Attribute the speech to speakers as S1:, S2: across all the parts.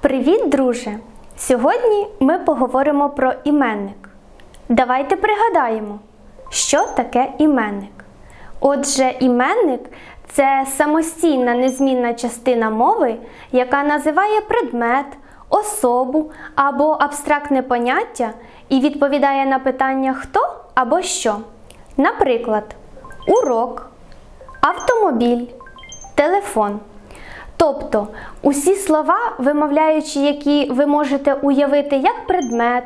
S1: Привіт, друже! Сьогодні ми поговоримо про іменник. Давайте пригадаємо, що таке іменник. Отже, іменник це самостійна незмінна частина мови, яка називає предмет, особу або абстрактне поняття і відповідає на питання хто або що. Наприклад, урок, автомобіль, телефон. Тобто усі слова, вимовляючи, які ви можете уявити як предмет,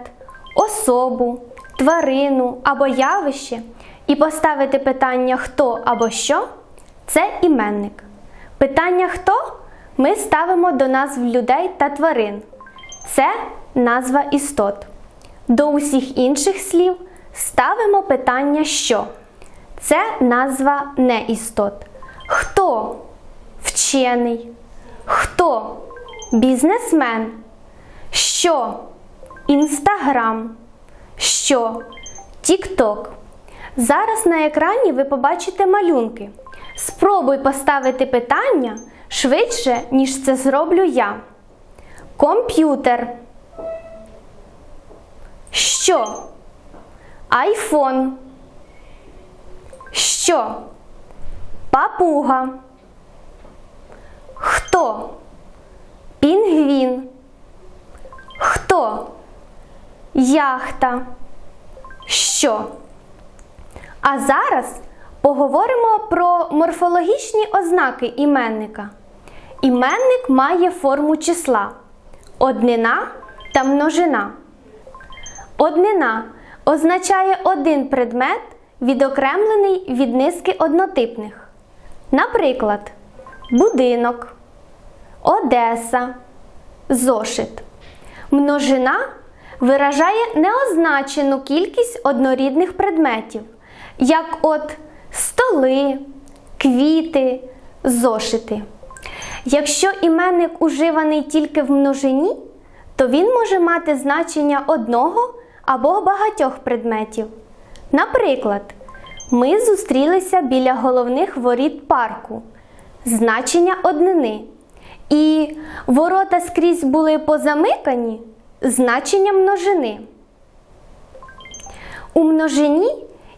S1: особу, тварину або явище, і поставити питання хто або що, це іменник. Питання хто ми ставимо до назв людей та тварин. Це назва істот. До усіх інших слів ставимо питання що. Це назва неістот. Хто вчений? Хто бізнесмен? Що Інстаграм? Що Тікток? Зараз на екрані ви побачите малюнки. Спробуй поставити питання швидше, ніж це зроблю я. Комп'ютер. Що? Айфон. Що? Папуга. Хто? Пінгвін. Хто? Яхта. Що? А зараз поговоримо про морфологічні ознаки іменника. Іменник має форму числа однина та множина. Однина означає один предмет, відокремлений від низки однотипних. Наприклад, будинок, Одеса, зошит. Множина виражає неозначену кількість однорідних предметів, як от столи, квіти, зошити. Якщо іменник уживаний тільки в множині, то він може мати значення одного або багатьох предметів. Наприклад, ми зустрілися біля головних воріт парку, значення однини. І ворота скрізь були позамикані значення множини. У множині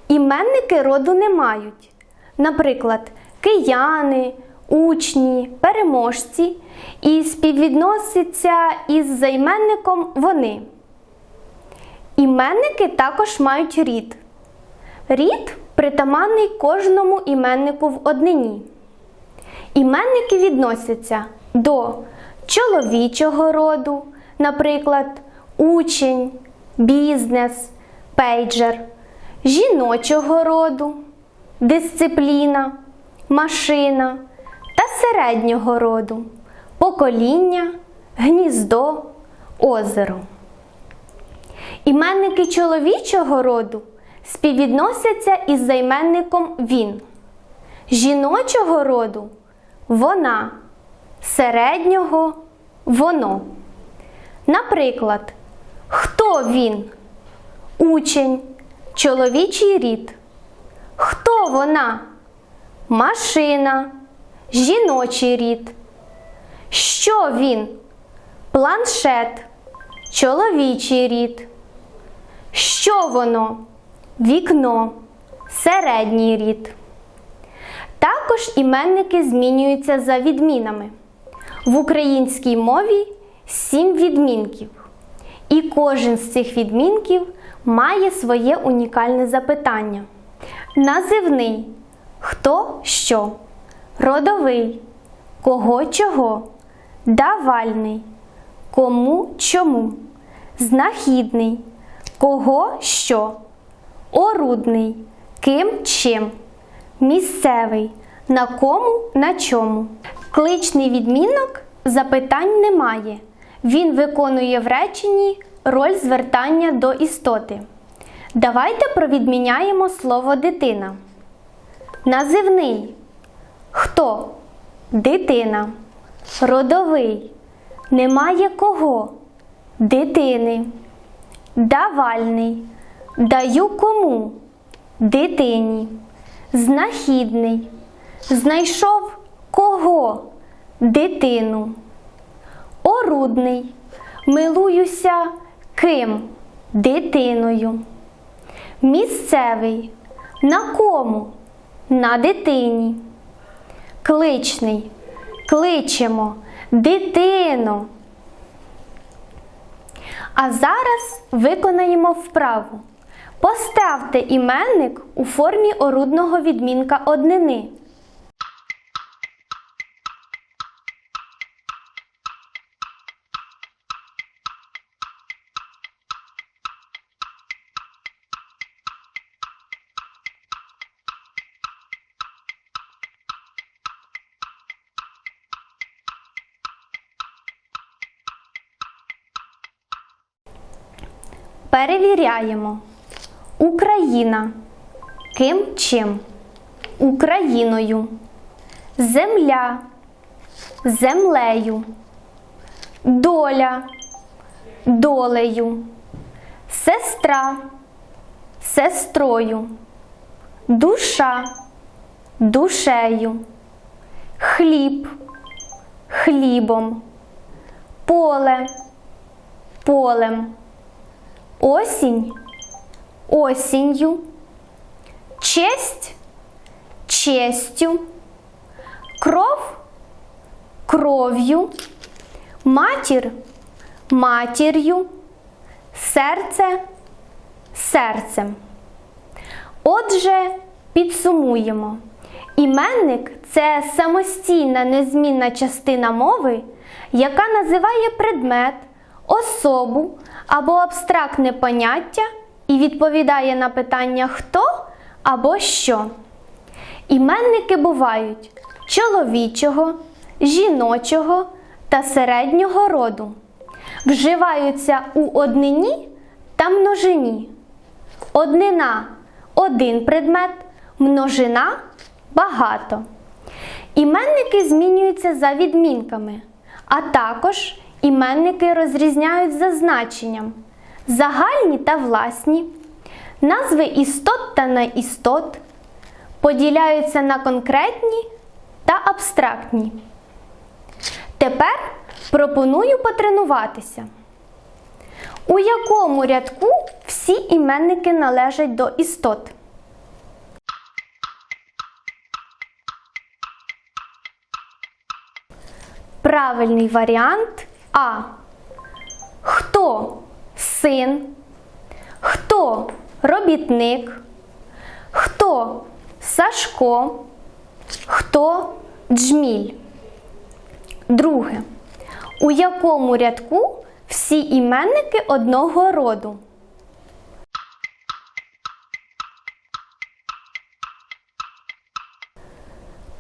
S1: іменники роду не мають. Наприклад, кияни, учні, переможці і співвідносяться із займенником вони. Іменники також мають рід. Рід притаманний кожному іменнику в однині. Іменники відносяться до чоловічого роду, наприклад, учень, бізнес, пейджер, жіночого роду, дисципліна, машина та середнього роду, покоління, гніздо, озеро. Іменники чоловічого роду співвідносяться із займенником він, жіночого роду вона, середнього воно. Наприклад, хто він? Учень, чоловічий рід. Хто вона? Машина, жіночий рід. Що він? Планшет, чоловічий рід. Що воно? Вікно, середній рід. Також іменники змінюються за відмінами. В українській мові сім відмінків. І кожен з цих відмінків має своє унікальне запитання. Називний хто що, родовий, кого чого, давальний, кому чому, знахідний, кого що, орудний, ким чим, місцевий, на кому на чому. Кличний відмінок запитань немає. Він виконує в реченні роль звертання до істоти. Давайте провідміняємо слово дитина. Називний. Хто? Дитина. Родовий. Немає кого? Дитини. Давальний. Даю кому? Дитині. Знахідний. Знайшов кого? Дитину. Орудний. Милуюся ким? Дитиною. Місцевий. На кому? На дитині. Кличний. Кличемо. Дитино. А зараз виконаємо вправу. Поставте іменник у формі орудного відмінка однини. Перевіряємо. Україна. Ким чим? Україною. Земля. Землею. Доля. Долею. Сестра. Сестрою. Душа. Душею. Хліб. Хлібом. Поле. Полем. Осінь осінню, честь честю, кров кров'ю, матір матір'ю, серце серцем. Отже, підсумуємо. Іменник це самостійна незмінна частина мови, яка називає предмет, особу або абстрактне поняття і відповідає на питання хто або що. Іменники бувають чоловічого, жіночого та середнього роду. Вживаються у однині та множині. Однина один предмет, множина багато. Іменники змінюються за відмінками, а також іменники розрізняють за значенням загальні та власні, назви істот та неістот, поділяються на конкретні та абстрактні. Тепер пропоную потренуватися. У якому рядку всі іменники належать до істот? Правильний варіант А. Хто син? Хто робітник? Хто Сашко? Хто джміль? Друге. У якому рядку всі іменники одного роду?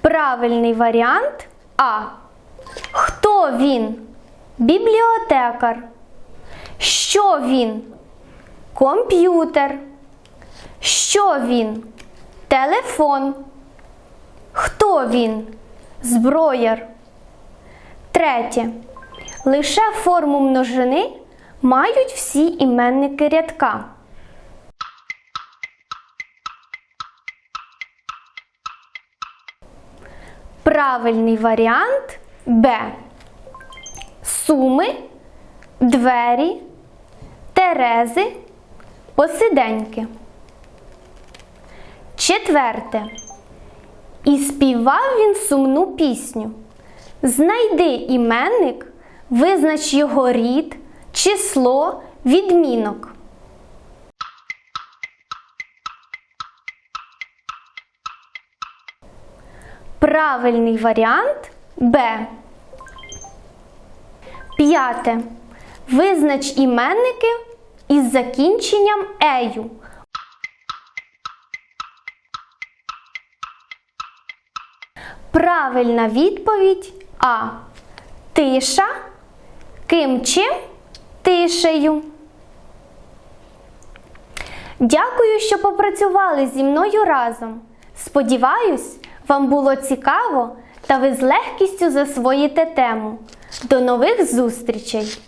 S1: Правильний варіант А. Хто він? Бібліотекар. Що він? Комп'ютер. Що він? Телефон. Хто він? Зброяр. Третє. Лише форму множини мають всі іменники рядка. Правильний варіант Б. Суми, двері, терези, посиденьки. Четверте. І співав він сумну пісню. Знайди іменник, визнач його рід, число, відмінок. Правильний варіант Б. П'яте. Визнач іменники із закінченням ею. Правильна відповідь А. Тиша. Ким чим? Тишею. Дякую, що попрацювали зі мною разом. Сподіваюсь, вам було цікаво та ви з легкістю засвоїте тему. До нових зустрічей!